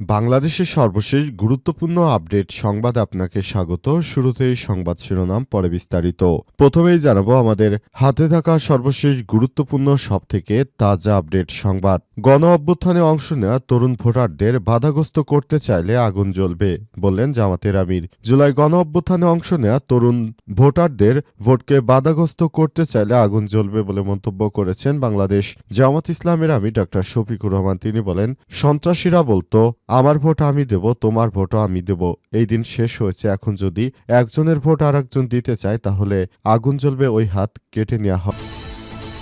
বাংলাদেশের সর্বশেষ গুরুত্বপূর্ণ আপডেট সংবাদ আপনাকে স্বাগত। শুরুতেই সংবাদ শিরোনাম, পরে বিস্তারিত। প্রথমেই জানাব আমাদের হাতে থাকা সর্বশেষ গুরুত্বপূর্ণ সবথেকে তাজা আপডেট সংবাদ। গণ অভ্যুত্থানে অংশ নেওয়া তরুণ ভোটারদের বাধাগ্রস্ত করতে চাইলে আগুন জ্বলবে, বললেন জামাতের আমির। জুলাই গণ অভ্যুত্থানে অংশ নেওয়া তরুণ ভোটারদের ভোটকে বাধাগ্রস্ত করতে চাইলে আগুন জ্বলবে বলে মন্তব্য করেছেন বাংলাদেশ জামাত ইসলামের আমির ডক্টর শফিকুর রহমান। তিনি বলেন, সন্ত্রাসীরা বলতো আমার ভোট আমি দেব, তোমার ভোটও আমি দেব। এই দিন শেষ হয়েছে, এখন যদি একজনের ভোট আর একজন দিতে চায়, তাহলে আগুন জ্বলবে, ওই হাত কেটে নেওয়া হবে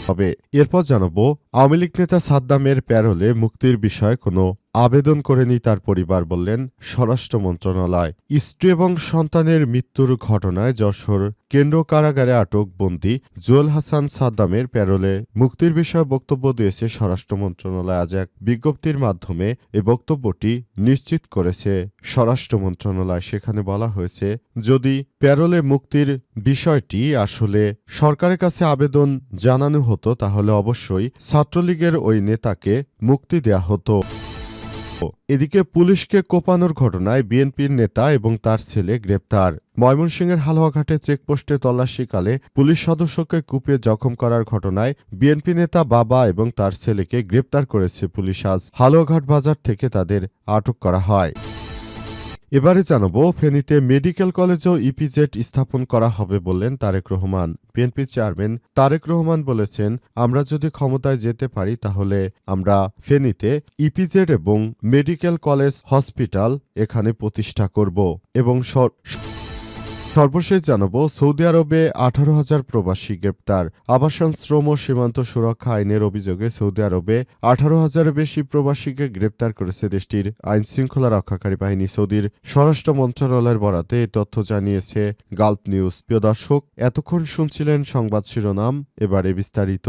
হবে। এরপর জানাব, আওয়ামী লীগ নেতা সাদ্দামের প্যারোলে মুক্তির বিষয়ে কোনো আবেদন করেনি তার পরিবার বললেন স্বরাষ্ট্র মন্ত্রণালয়। স্ত্রী এবং সন্তানের মৃত্যুর ঘটনায় যশোর কেন্দ্র কারাগারে আটক বন্দী জুয়েল হাসান সাদ্দামের প্যারোলে মুক্তির বিষয়ে বক্তব্য দিয়েছে স্বরাষ্ট্র মন্ত্রণালয়। আজ এক বিজ্ঞপ্তির মাধ্যমে এ বক্তব্যটি নিশ্চিত করেছে স্বরাষ্ট্র মন্ত্রণালয়। সেখানে বলা হয়েছে, যদি প্যারোলে মুক্তির বিষয়টি আসলে সরকারের কাছে আবেদন জানানো হতো, তাহলে অবশ্যই ছাত্রলীগের ওই নেতাকে মুক্তি দেয়া হতো। এদিকে পুলিশকে কোপানোর ঘটনায় বিএনপির নেতা এবং তার ছেলে গ্রেপ্তার। ময়মনসিংহের হালুয়াঘাটে চেকপোস্টে তল্লাশিকালে পুলিশ সদস্যকে কুপিয়ে জখম করার ঘটনায় বিএনপি নেতা বাবা এবং তার ছেলেকে গ্রেপ্তার করেছে পুলিশ। আজ হালুয়াঘাট বাজার থেকে তাদের আটক করা হয়। এবারে জানাব, ফেনীতে মেডিকেল কলেজেও ইপিজেড স্থাপন করা হবে বললেন তারেক রহমান। বিএনপি চেয়ারম্যান তারেক রহমান বলেছেন, আমরা যদি ক্ষমতায় যেতে পারি, তাহলে আমরা ফেনীতে ইপিজেড এবং মেডিকেল কলেজ হসপিটাল এখানে প্রতিষ্ঠা করব এবং সর্বশেষ জানাব, সৌদি আরবে আঠারো হাজার প্রবাসী গ্রেপ্তার। আবাসন, শ্রম ও সীমান্ত সুরক্ষা আইনের অভিযোগে সৌদি আরবে আঠারো হাজারের বেশি প্রবাসীকে গ্রেপ্তার করেছে দেশটির আইন শৃঙ্খলা রক্ষাকারী বাহিনী। সৌদির স্বরাষ্ট্র মন্ত্রণালয়ের বরাতে এই তথ্য জানিয়েছে গাল্প নিউজ। প্রিয় দর্শক, এতক্ষণ শুনছিলেন সংবাদ শিরোনাম, এবারে বিস্তারিত।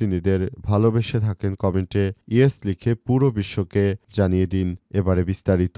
ফিলিস্তিনিদের ভালোবেসে থাকেন কমেন্টে ইয়েস লিখে পুরো বিশ্বকে জানিয়ে দিন এবারে বিস্তারিত।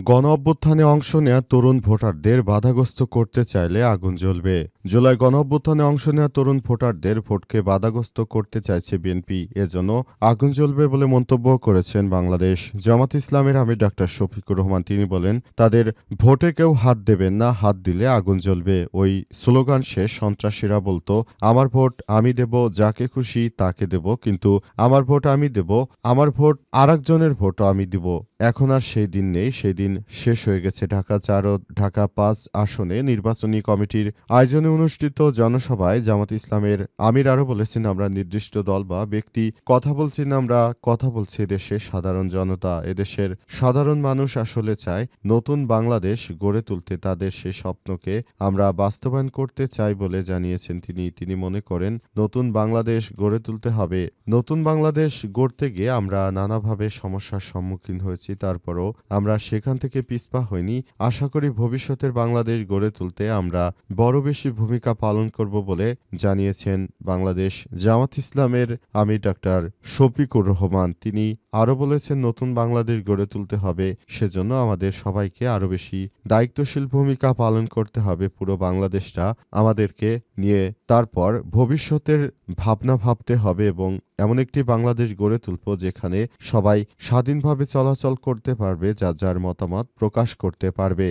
গণ অভ্যুত্থানে অংশ নেওয়া তরুণ ভোটারদের বাধাগ্রস্ত করতে চাইলে আগুন জ্বলবে। জুলাই গণ অভ্যুত্থানে অংশ নেওয়া তরুণ ভোটারদের ভোটকে বাধাগ্রস্ত করতে চাইছে বিএনপি। এজন্য আগুন জ্বলবে বলে মন্তব্য করেছেন বাংলাদেশ। জামাত ইসলামের আমির ডাক্তার শফিকুর রহমান, তিনি বলেন, তাদের ভোটে কেউ হাত দেবেন না, হাত দিলে আগুন জ্বলবে। ওই স্লোগান শেষ সন্ত্রাসীরা বলতো, আমার ভোট আমি দেব, যাকে খুশি তাকে দেব, কিন্তু আমার ভোট আমি দেব, আমার ভোট আরেকজনের ভোটও আমি দিব। এখন আর সেই দিন নেই, সেই দিন শেষ হয়ে গেছে ঢাকা চার ও ঢাকা পাঁচ আসনে নির্বাচনী কমিটির আয়োজনে অনুষ্ঠিত জনসভায় জামাত ইসলামের আমির আরও বলেছেন, আমরা নির্দিষ্ট দল বা ব্যক্তি কথা বলছি না, আমরা কথা বলছি দেশের সাধারণ জনতা। এদেশের সাধারণ মানুষ আসলে চায় নতুন বাংলাদেশ গড়ে তুলতে। তাদের সে স্বপ্নকে আমরা বাস্তবায়ন করতে চাই বলে জানিয়েছেন তিনি। তিনি মনে করেন, নতুন বাংলাদেশ গড়ে তুলতে হবে। নতুন বাংলাদেশ গড়তে গিয়ে আমরা নানাভাবে সমস্যার সম্মুখীন হয়েছি। তারপরও আমরা সেখান থেকে পিছপা হইনি। আশা করি ভবিষ্যতের বাংলাদেশ গড়ে তুলতে আমরা বড় বেশি ভূমিকা পালন করব বলে জানিয়েছেন বাংলাদেশ জামাত ইসলামের আমির ডাক্তার শফিকুর রহমান। তিনি আরও বলেছেন, নতুন বাংলাদেশ গড়ে তুলতে হবে, সেজন্য আমাদের সবাইকে আরও বেশি দায়িত্বশীল ভূমিকা পালন করতে হবে পুরো বাংলাদেশটা আমাদেরকে নিয়ে। তারপর ভবিষ্যতের ভাবনা ভাবতে হবে এবং এমন একটি বাংলাদেশ গড়ে তুলব যেখানে সবাই স্বাধীনভাবে চলাচল করতে পারবে, যা যার মতামত প্রকাশ করতে পারবে।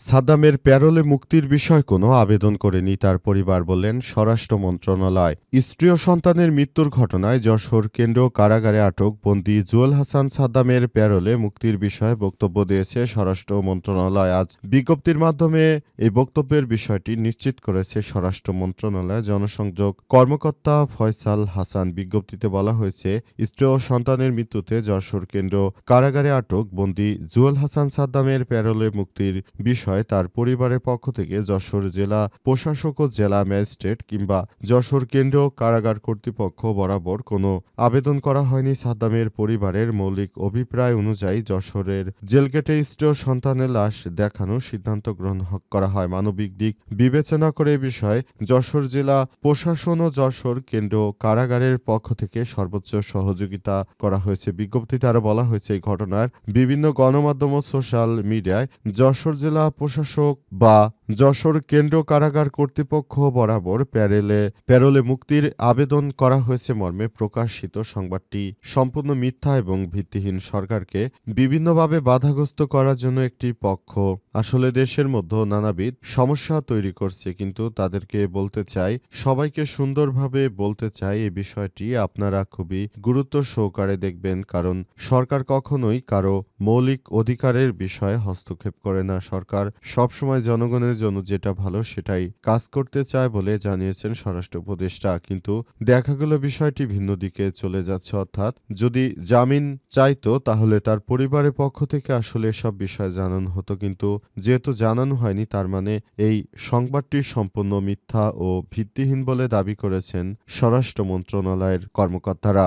সাদ্দামের প্যারোলে মুক্তির বিষয় কোনো আবেদন করেনি তার পরিবার বললেন স্বরাষ্ট্র মন্ত্রণালয়। স্ত্রী ও সন্তানের মৃত্যুর ঘটনায় যশোর কেন্দ্র কারাগারে আটক বন্দী জুয়েল হাসান সাদ্দামের প্যারোলে মুক্তির বিষয়ে বক্তব্য দিয়েছে স্বরাষ্ট্র মন্ত্রণালয়। আজ বিজ্ঞপ্তির মাধ্যমে এই বক্তব্যের বিষয়টি নিশ্চিত করেছে স্বরাষ্ট্র মন্ত্রণালয়। জনসংযোগ কর্মকর্তা ফয়সাল হাসান বিজ্ঞপ্তিতে বলা হয়েছে স্ত্রী ও সন্তানের মৃত্যুতে যশোর কেন্দ্র কারাগারে আটক বন্দী জুয়েল হাসান সাদ্দামের প্যারোলে মুক্তির বিষয়ে বিষয়ে তার পরিবারের পক্ষ থেকে যশোর জেলা প্রশাসক ও জেলা ম্যাজিস্ট্রেট কিংবা যশোর কেন্দ্রীয় কারাগার কর্তৃপক্ষ বরাবর কোনো আবেদন করা হয়নি। সাদ্দামের পরিবারের মৌলিক অভিপ্রায় অনুযায়ী যশোরের জেলগেটে স্টেও সন্তানের লাশ দেখানোর সিদ্ধান্ত গ্রহণ করা হয়। মানবিক দিক বিবেচনা করে বিষয়ে যশোর জেলা প্রশাসন ও যশোর কেন্দ্র কারাগারের পক্ষ থেকে সর্বোচ্চ সহযোগিতা করা হয়েছে। বিজ্ঞপ্তিতে আরও বলা হয়েছে, এই ঘটনার বিভিন্ন গণমাধ্যম ও সোশ্যাল মিডিয়ায় যশোর জেলা প্রশাসক বা যশোর কেন্দ্রীয় কারাগার কর্তৃপক্ষ বরাবর প্যারেলে, প্যারোলে মুক্তির আবেদন করা হয়েছে মর্মে প্রকাশিত সংবাদটি সম্পূর্ণ মিথ্যা এবং ভিত্তিহীন সরকারকে বিভিন্নভাবে বাধাগ্রস্ত করার জন্য একটি পক্ষ। আসলে দেশের মধ্যে নানাবিধ সমস্যা তৈরি করছে, কিন্তু তাদেরকে বলতে চাই, সবাইকে সুন্দরভাবে বলতে চাই এই বিষয়টি আপনারা খুবই গুরুত্ব সহকারে দেখবেন, কারণ সরকার কখনোই কারও মৌলিক অধিকারের বিষয়ে হস্তক্ষেপ করে না। সরকার সবসময় জনগণের জন্য যেটা ভালো সেটাই কাজ করতে চায় বলে জানিয়েছেন স্বরাষ্ট্র উপদেষ্টা। কিন্তু দেখা গেল বিষয়টি ভিন্ন দিকে চলে যাচ্ছে, অর্থাৎ যদি জামিন চাইতো তাহলে তার পরিবারের পক্ষ থেকে আসলে এসব বিষয় জানানো হতো। কিন্তু যেহেতু জানানো হয়নি, তার মানে এই সংবাদটি সম্পূর্ণ মিথ্যা ও ভিত্তিহীন বলে দাবি করেছেন স্বরাষ্ট্র মন্ত্রণালয়ের কর্মকর্তারা।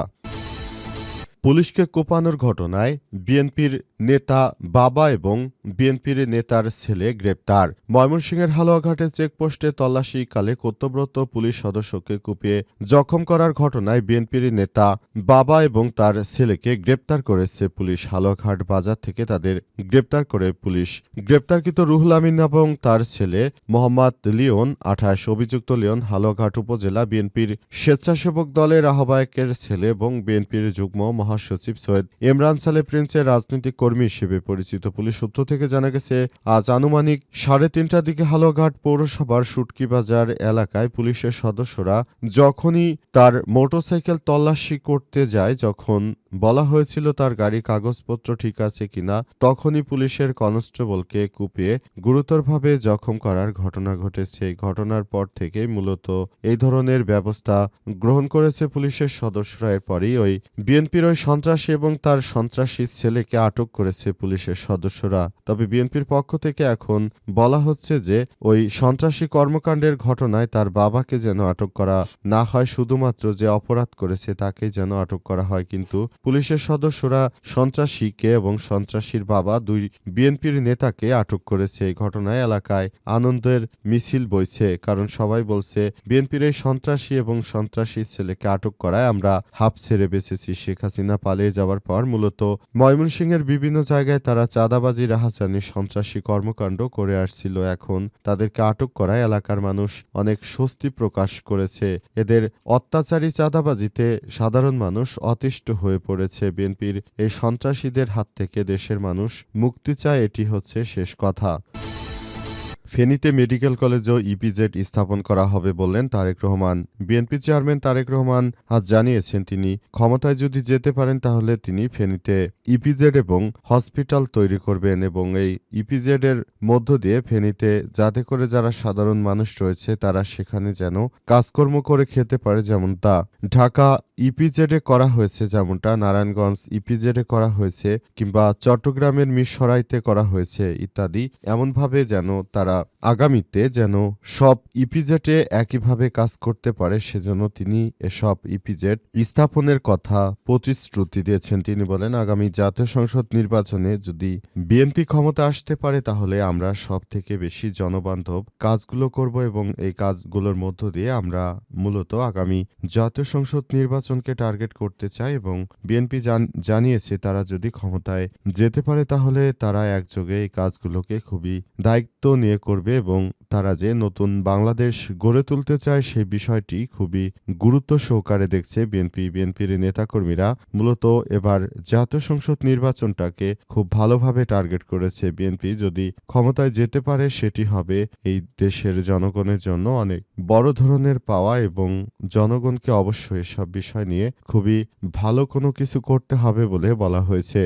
পুলিশকে কোপানোর ঘটনায় বিএনপির নেতা বাবা এবং বিএনপির নেতার ছেলে গ্রেপ্তার। ময়মনসিংহের হালুয়াঘাটে চেকপোস্টে তল্লাশিকালে কর্তব্যরত পুলিশ সদস্যকে কুপিয়ে জখম করার ঘটনায় বিএনপির নেতা বাবা এবং তার ছেলেকে গ্রেপ্তার করেছে পুলিশ। হালুয়াঘাট বাজার থেকে তাদের গ্রেপ্তার করে পুলিশ। গ্রেপ্তারকৃত রুহুল আমিন এবং তার ছেলে মোহাম্মদ লিওন, আঠাশ, অভিযুক্ত লিওন হালুয়াঘাট উপজেলা বিএনপির স্বেচ্ছাসেবক দলের আহ্বায়কের ছেলে এবং বিএনপির যুগ্ম মহাসচিব সৈয়দ ইমরান সালে প্রিন্সের রাজনৈতিক কর্মী হিসেবে পরিচিত পুলিশ সূত্র থেকে জানা গেছে, আজ আনুমানিক সাড়ে তিনটার দিকে হালুয়াঘাট পৌরসভার সুটকি বাজার এলাকায় পুলিশের সদস্যরা যখনই তার মোটরসাইকেল তল্লাশি করতে যায়, যখন বলা হয়েছিল তার গাড়ির কাগজপত্র ঠিক আছে কিনা, তখনই পুলিশের কনস্টেবলকে কুপিয়ে গুরুতরভাবে জখম করার ঘটনা ঘটেছে। ঘটনার পর থেকে মূলত এই ধরনের ব্যবস্থা গ্রহণ করেছে পুলিশের সদস্যরা। এরপরই ওই বিএনপির ওই সন্ত্রাসী এবং তার সন্ত্রাসী ছেলেকে আটক করেছে পুলিশের সদস্যরা। তবে বিএনপির পক্ষ থেকে এখন বলা হচ্ছে যে ওই সন্ত্রাসী কর্মকাণ্ডের ঘটনায় তার বাবাকে যেন আটক করা না হয়, শুধুমাত্র যে অপরাধ করেছে তাকে যেন আটক করা হয়। কিন্তু পুলিশের সদস্যরা সন্ত্রাসীকে এবং সন্ত্রাসীর বাবা দুই বিএনপির নেতাকে আটক করেছে। এই ঘটনায় এলাকায় আনন্দের মিছিল বইছে, কারণ সবাই বলছে, বিএনপির এই সন্ত্রাসী এবং সন্ত্রাসীর ছেলেকে আটক করায় আমরা হাফ ছেড়ে বেঁচেছি। শেখ হাসিনা পালিয়ে যাওয়ার পর মূলত ময়মনসিংহের বিভিন্ন জায়গায় তারা চাঁদাবাজি, রাহাজানি, সন্ত্রাসী কর্মকাণ্ড করে আসছিল। এখন তাদেরকে আটক করায় এলাকার মানুষ অনেক স্বস্তি প্রকাশ করেছে। এদের অত্যাচারী চাঁদাবাজিতে সাধারণ মানুষ অতিষ্ঠ হয়ে পড়েছে বিএনপির এই সন্ত্রাসীদের হাত থেকে দেশের মানুষ মুক্তি চায় এটি হচ্ছে শেষ কথা। ফেনীতে মেডিকেল কলেজ ও ইপিজেড স্থাপন করা হবে বললেন তারেক রহমান। বিএনপি চেয়ারম্যান তারেক রহমান আজ জানিয়েছেন, তিনি ক্ষমতায় যদি যেতে পারেন তাহলে তিনি ফেনীতে ইপিজেড এবং হসপিটাল তৈরি করবেন এবং এই ইপিজেড এর মধ্য দিয়ে ফেনীতে যাতে করে যারা সাধারণ মানুষ রয়েছে তারা সেখানে যেন কাজকর্ম করে খেতে পারে যেমনটা ঢাকা ইপিজেডে করা হয়েছে যেমনটা, নারায়ণগঞ্জ ইপিজেডে করা হয়েছে কিংবা চট্টগ্রামের মিরসরাইতে করা হয়েছে ইত্যাদি। এমনভাবে যেন তারা আগামীতে যেন সব ইপিজেটে একইভাবে কাজ করতে পারে, সেজন্য তিনি এসব ইপিজেট স্থাপনের কথা প্রতিশ্রুতি দিয়েছেন। তিনি বলেন, আগামী জাতীয় সংসদ নির্বাচনে যদি বিএনপি ক্ষমতা আসতে পারে, তাহলে আমরা সব থেকে বেশি জনবান্ধব কাজগুলো করব এবং এই কাজগুলোর মধ্য দিয়ে আমরা মূলত আগামী জাতীয় সংসদ নির্বাচনকে টার্গেট করতে চাই এবং বিএনপি জানিয়েছে, তারা যদি ক্ষমতায় যেতে পারে, তাহলে তারা একযোগে এই কাজগুলোকে খুবই দায়িত্ব নিয়ে করবে এবং তারা যে নতুন বাংলাদেশ গড়ে তুলতে চায় সেই বিষয়টি খুবই গুরুত্ব সহকারে দেখছে বিএনপি। বিএনপির নেতাকর্মীরা মূলত এবার জাতীয় সংসদ নির্বাচনটাকে খুব ভালোভাবে টার্গেট করেছে বিএনপি। যদি ক্ষমতায় যেতে পারে, সেটি হবে এই দেশের জনগণের জন্য অনেক বড় ধরনের পাওয়া এবং জনগণকে অবশ্যই এসব বিষয় নিয়ে খুবই ভালো কোনো কিছু করতে হবে বলে বলা হয়েছে।